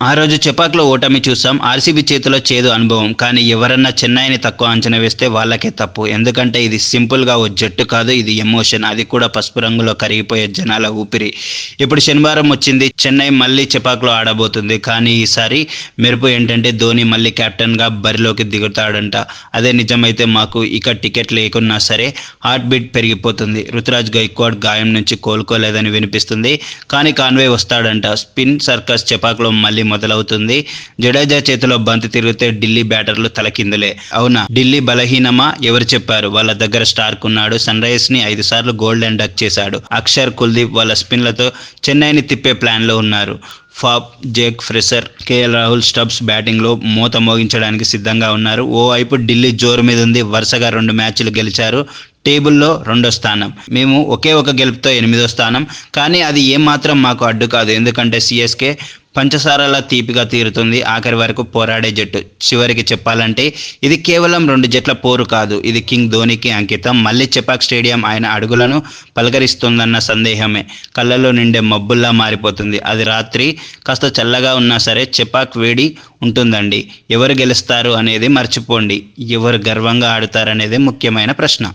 ఆ రోజు చెపాక్లో ఓటమి చూసాం. ఆర్సీబీ చేతిలో చేదు అనుభవం. కానీ ఎవరన్నా చెన్నైని తక్కువ అంచనా వేస్తే వాళ్ళకే తప్పు. ఎందుకంటే ఇది సింపుల్గా ఓ జట్టు కాదు ఇది ఎమోషన్. అది కూడా పసుపు రంగులో కరిగిపోయే జనాల ఊపిరి. ఇప్పుడు శనివారం వచ్చింది. చెన్నై మళ్ళీ చెపాక్లో ఆడబోతుంది. కానీ ఈసారి మెరుపు ఏంటంటే ధోని మళ్ళీ కెప్టెన్గా బరిలోకి దిగుతాడంట. అదే నిజమైతే మాకు ఇక టికెట్ లేకున్నా సరే హార్ట్ బీట్ పెరిగిపోతుంది. రుతురాజ్ గైక్వాడ్ గాయం నుంచి కోలుకోలేదని వినిపిస్తుంది. కానీ కాన్వే వస్తాడంట. స్పిన్ సర్కస్ చెపాక్లో మళ్ళీ మొదలవుతుంది. జడేజా చేతిలో బంతి తిరిగితే ఢిల్లీ బ్యాటర్లు తలకిందులే అవునా? ఢిల్లీ బలహీనమా? ఎవరు చెప్పారు? వాళ్ళ దగ్గర స్టార్క్ ఉన్నాడు. సన్ రైజర్స్ని ఐదు సార్లు గోల్డెన్ డక్ చేశాడు. అక్షర్ కుల్దీప్ వాళ్ళ స్పిన్లతో చెన్నైని తిప్పే ప్లాన్లో ఉన్నారు. Faf Jake Fraser KL Rahul Stubbs బ్యాటింగ్లో మూత మోగించడానికి సిద్ధంగా ఉన్నారు. ఓవైపు ఢిల్లీ జోరు మీద ఉంది. వరుసగా రెండు మ్యాచ్లు గెలిచారు. టేబుల్లో రెండో స్థానం. మేము ఒకే ఒక గెలుపుతో ఎనిమిదో స్థానం. కానీ అది ఏమాత్రం మాకు అడ్డు కాదు. ఎందుకంటే సిఎస్కే పంచసారాల తీపిగా తీరుతుంది. ఆఖరి వరకు పోరాడే జట్టు. చివరికి చెప్పాలంటే ఇది కేవలం రెండు జట్ల పోరు కాదు. ఇది కింగ్ ధోనికి అంకితం. మళ్ళీ చెపాక్ స్టేడియం ఆయన అడుగులను పలకరిస్తుందన్న సందేహమే. కళ్ళలో నిండే మబ్బుల్లా మారిపోతుంది. అది రాత్రి కాస్త చల్లగా ఉన్నా సరే చెపాక్ వేడి ఉంటుందండి. ఎవరు గెలుస్తారు అనేది మర్చిపోండి. ఎవరు గర్వంగా ఆడుతారనేదే ముఖ్యమైన ప్రశ్న.